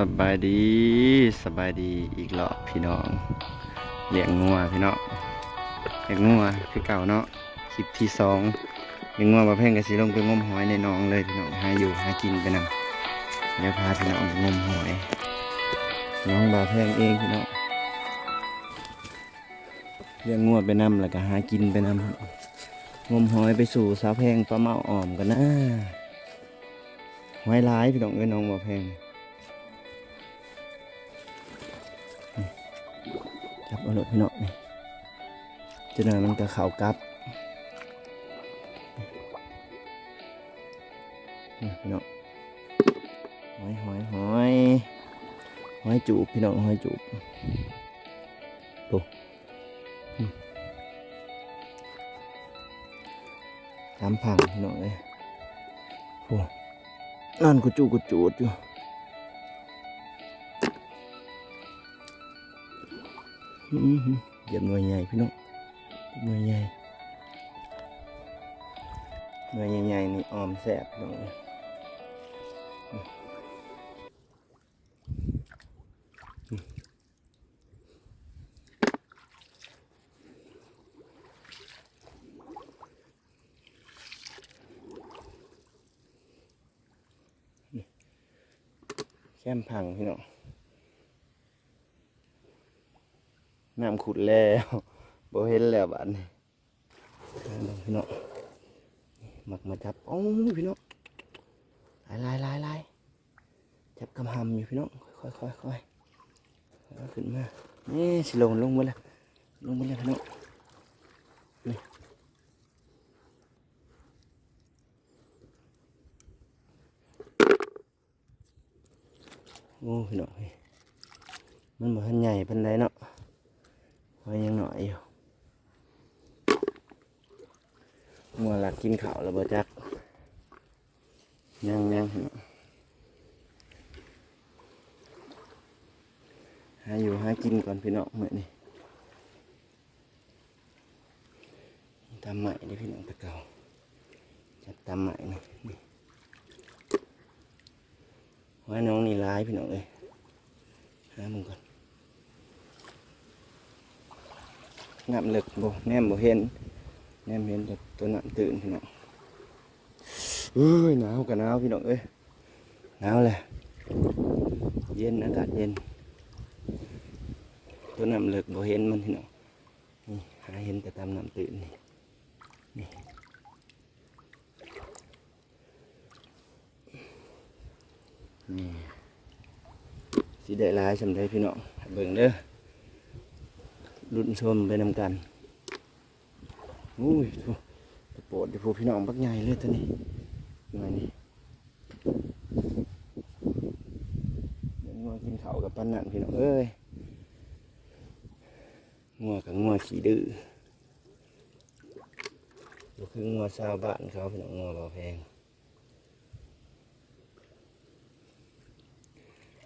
สบายดีสบายดีอีกรอบพี่น้องเลี้ยงงัวพี่น้องเลี้ยงงัวคือเก่าเนาะคลิปที่สองเลี้ยงงัวประเภทกระสีลงไปงมหอยในหนองเลยพี่น้องหาอยู่หากินไปนำเดี๋ยวพาพี่น้องงมหอยน้องบาแพงเองพี่น้องเลี้ยงงัวไปนำแล้วก็หากินไปนำงมหอยไปสู่สาวแพงปลาเมาอ่อมกันนะหอยหลายพี่น้องเอ้ยน้องบาแพง จับเอาเลยพี่น้องนี่จะนั้นมันก็เข่าวกับนี่พี่น้องหอยหอยหอยหอยจูบพี่น้องหอยจูบดูอืมตามพังพี่น้องเลยโอ้นั่นกูจูกูจูดอยู่ เหยียบหน่วยใหญ่พี่น้องหน่วยใหญ่หน่วยใหญ่ๆนี่ออมแสบพี่น้องแค่มพังพี่น้อง น้ำขุดแล้วบ่เห็นแล้วบ้านนี้พี่น้องหมักมาจับโอ้พี่น้องลายลายลายลายจับกำหำอยู่พี่น้องค่อยค่อยค่อยขึ้นมานี่สิลงลงมาแล้วลงมาแล้วพี่น้องนี่โอ้พี่น้องมันบ่ทันใหญ่ปานใดเนาะ ไว้ยังหน่อยอยู่มัวหลักกินข้าวแล้วบ่จักยังยังหาอยู่หากินก่อนพี่น้องเหมือนี้ตามใหม่นี่พี่น้องตะเกาจับตามใหม่นี่นี่ไว้น้องนี่ร้ายพี่น้องเลยหามึงก่อน น้ำเลึกบ่แนมบ่เห็นแนมเห็นแต่ตัวน้ำตื่นพี่น้องเอ้ยหนาวกันหนาวพี่น้องเอ้ยหน รุนชมไปนำกันอุ้ยโถ่ตะโปรดเดี๋ยวพวกพี่น้องบักใหญ่เลยตัวนี้หน่อยนี่เดี๋ยวงัวกินข้าวกับปันนั่นพี่น้องเอ้ยงัวกับงัวขี้ดื้อก็คืองัวชาวบ้านเขาพี่น้องงัวเบาแพง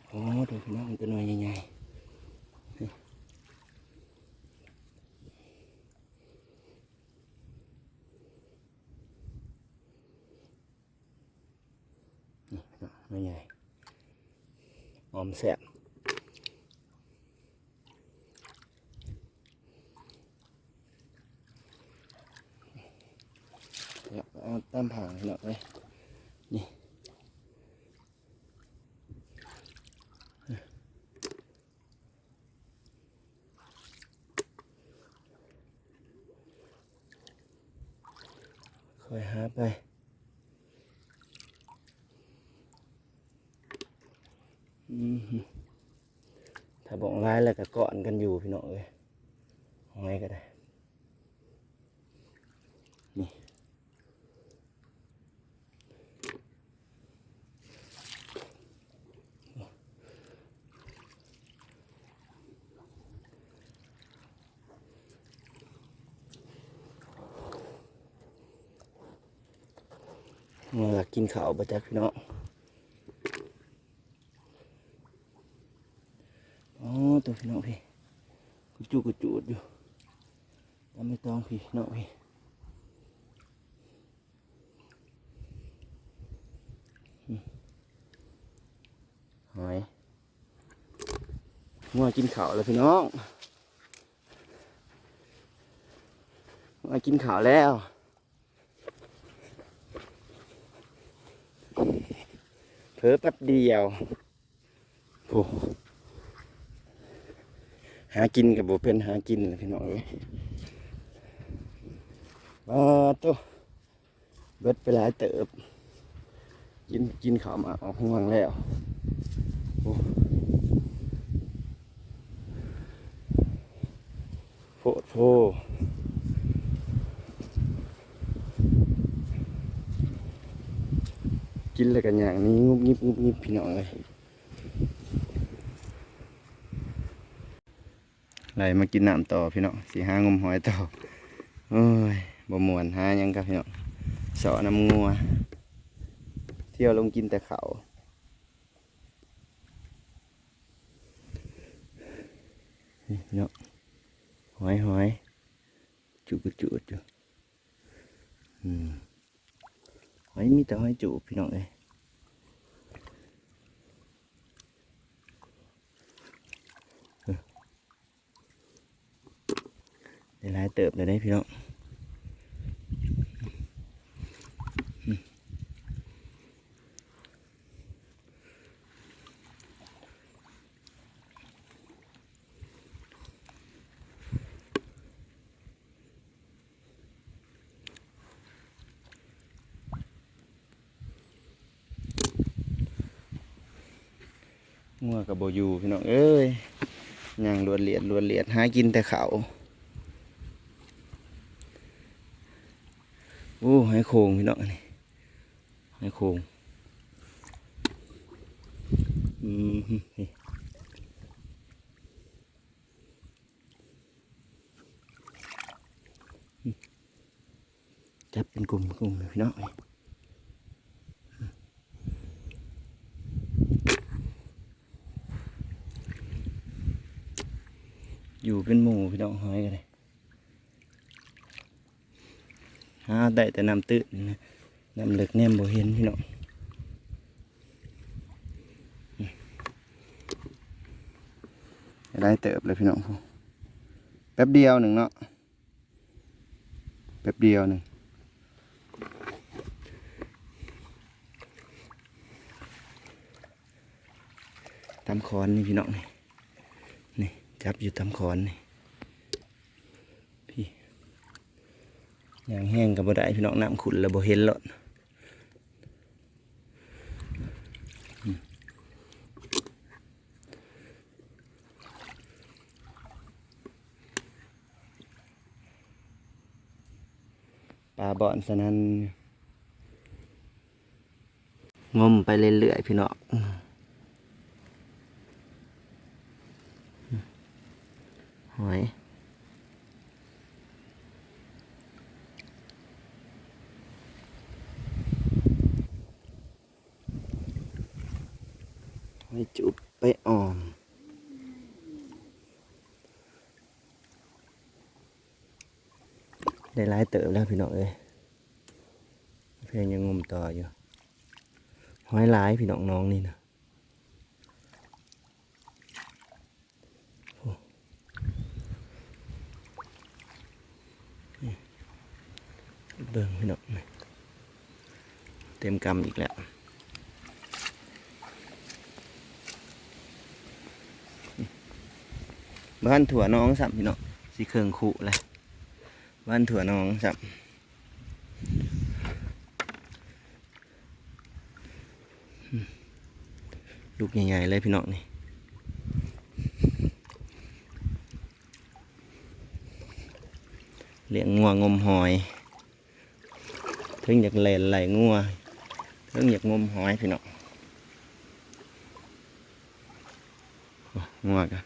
โอ้ดูพี่น้องตัวน้อยใหญ่ๆ ไม่ไงออมแสบเดี๋ยวเอาตามผังหน่อยเลยนี่ค่อยหาไป อืมฮึ ถ้าบอกร้ายแล้วก็เกาะกันอยู่พี่น้องเอ้ยหอยก็ได้ นี่เมื่อกินข้าวประจักพี่น้อง อ๋อตัว พี่น้องพี่กุจูกุจูดอยู่ตามไม่ต้องพี่น้องพี่หอยงัวกินข้าวแล้วพี่น้องงัวกินข้าวแล้วเพิ่แป๊บเดียวโอ้ากินกับโบเป็นหากินพี่น้องเอ้ยมาตัวเบิดไปหลายเติบ กินกินข้าวมาออกห่วงแล้วโอ้โพดโพกินแล้วกันอย่างนี้งุบงิบงุบงิบพี่น้องเลย ไหลมากินน้ำต่อพี่น้องสีหางมหอยต่อโอ้ยบ่มวนหายังกับพี่น้องเสาะน้ำงัว เที่ยวลงกินแต่เขานี่เนาะหอยหอยจุกจุดอยู่อืมหอยมีแต่หอยจูบพี่น้องเลยเออได้ หลายเติบเลยได้พี่น้องงัวกับโบยูพี่น้องเอ้ยย่างลวนเลียดลวนเลียดหากินแต่เขาโอ้ ให้โคงพี่น้องนี่ให้โคงอืมนี่จับเป็นกลุ่มกลุ่มพี่น้องนี่อยู่เป็นหมู่พี่น้องหอยกันเลย หาได้แต่น้ำตื้นนะน้ำเลึกแนมบ่เห็นพี่น้องได้เติบเลยพี่น้องแป๊บเดียวหนึ่งเนาะแป๊บเดียวหนึ่งตามคอนนี่พี่น้องนี่นี่จับอยู่ตามคอนนี่พี่ อย่างแห้งกับบ่ได้พี่น้องน้ำขุ่นแล้วบ่เห็นแล้วอืมปลาบ่อนสนั้นงมไปเรื่อยๆพี่น้องหอย จุบไปอ่อมได้หลายเติบแล้วพี่น้องเอ้ยเพียงยังงมต่ออยู่ห้อยหลายพี่น้องน้องนี่นะเบิ่งพี่น้องเต็มกำอีกแล้ว บ้านถั่วน้องสับพี่น้องสีเคืองขู่เลยบ้านถั่วน้องสับลูกใหญ่ๆเลยพี่น้องนี่เลี้ยงงัวงมหอยถึงอยากเล่นไหลงัวถึงอยากงมหอยพี่น้องงัวกัน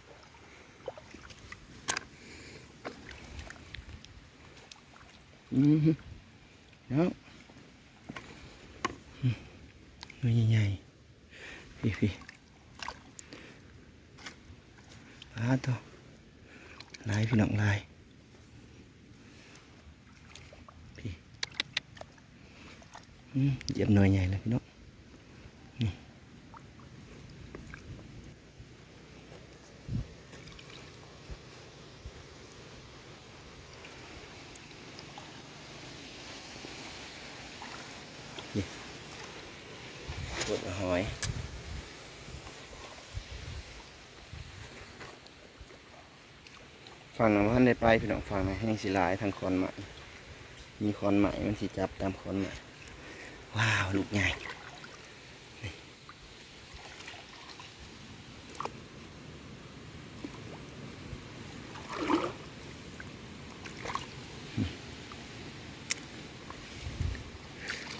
อืมเนาะอืมตัวใหญ่ๆพี่พี่ปลาตัวลายพี่น้องลาย อืมเหยียบหน่อยใหญ่เลยพี่น้องนี่ ดหอยฝั่งนั้นพันได้ไปพี่น้องฝั่งนั้นแห้งสิลายทางคอนใหม่มีคอนใหม่มันสิจับตามคอนใหม่ว้าวลูกใหญ่นี่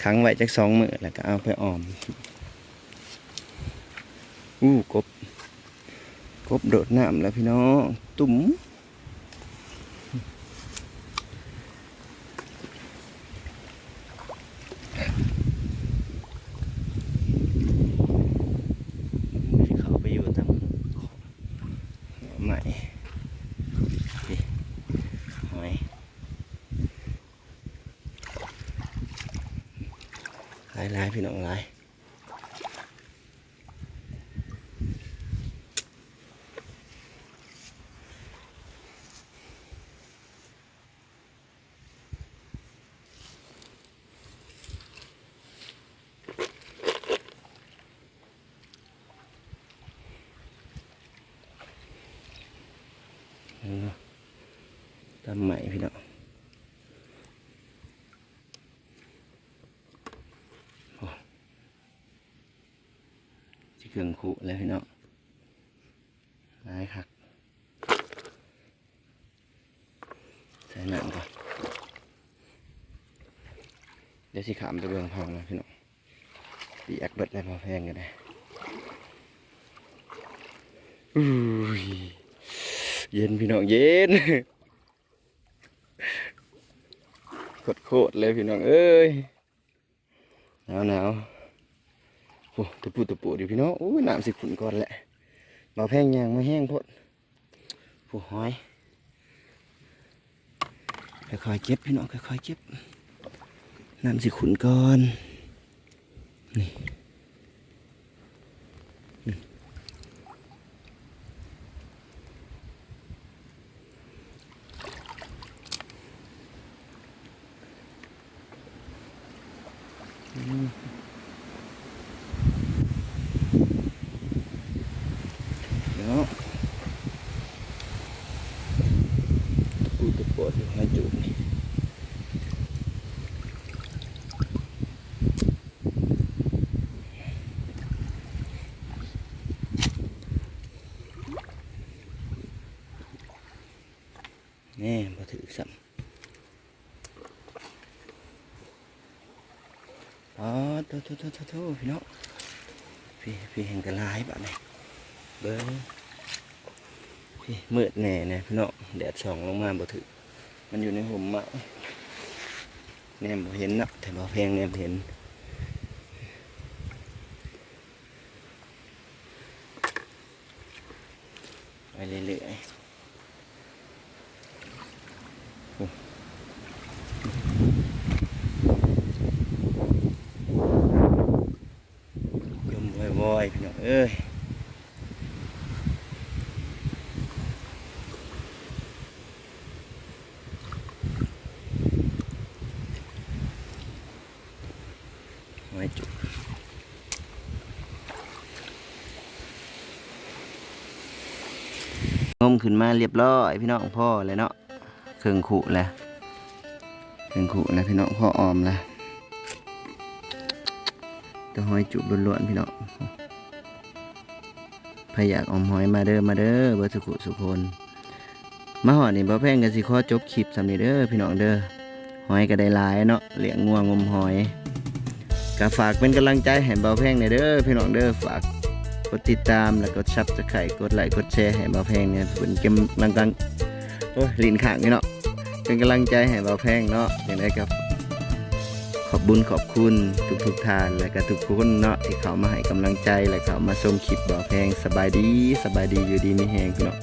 ขังไว้จักสองมือแล้วก็เอาไปออม อู้กบ กบโดดน้ำแล้วพี่น้อง ตุ่มที่เขาไปอยู่ตามใหม่นี่หอยหลายหลายพี่น้องหลายตามใหม่ พี่น้องที่เครื่องขุแล้วพี่น้องหลายคักใส่น้ำก่อนเดี๋ยวสิขามไปเบืองพังนะพี่น้องปีแอกเบิร์ดแล้พอแพงกันได้อุ้ยเย็นพี่น้องเย็น โคตรโคตรเลยพี่น้องเอ้ยหนาวหนาวโอ้ตะปูตะปูดิพี่น้องอู้น้ำสิขุนก่อนแหละเบาแพงยางไม่แห้งพดผู้หอยค่อยๆเก็บพี่น้องค่อยๆเก็บน้ำสิขุนก่อนนี่เดี๋ยวตะปูตะปูที่หอยจุกนี่ นี่มาถือสัมอ๋อโทษโทษโทษโทษโทษพี่น้องพี่พี่เห็นกระลายแบบนี้เบิ้งพี่มืดแน่เนี่พี่น้องแดดส่องลงมาบ่ถือมันอยู่ในห่มไม้แนมบ่เห็นนะแต่บ่แพงแนมเห็นไปเรื่อยๆโอ้ยมว อยๆพี่น้องเอ้ยไว้จุกงมขึ้นมาเรียบร้อยพี่น้องพ่อเลยเนาะเครื่องขู่แล้วเครื่องขู่แล้วพี่น้องพ่อออมแล้วแตะหอยจุบล้วนๆพี่น้อง พยากอมหอยมาเด้อมาเด้อเบอร์สุขุสุคนมาหอดนี่บ่แพงกันสิข้อจบคลิปสำนีเด้อพี่น้องเด้อหอยก็ได้หลายเนาะเลี้ยงงวงงมหอยก็ฝากเป็นกำลังใจให้เบาแพงในอยเด้อพี่น้องเด้อฝากกดติดตามแล้วกดซับสไครต์กดไลค์กดแชร์ให้เบาแพงเนี่ยเป็นกำลังกังโอ้ยลินขางนี่เนาะเป็นกำลังใจให้เบาแพงเนาะอย่างไรครับ ขอบบุญขอบคุณทุกทุกท่านและก็ทุกคนเนาะที่เขามาให้กำลังใจและเขามาชมคลิปบอกแพงสบายดีสบายดีอยู่ดีมีแหงเนาะ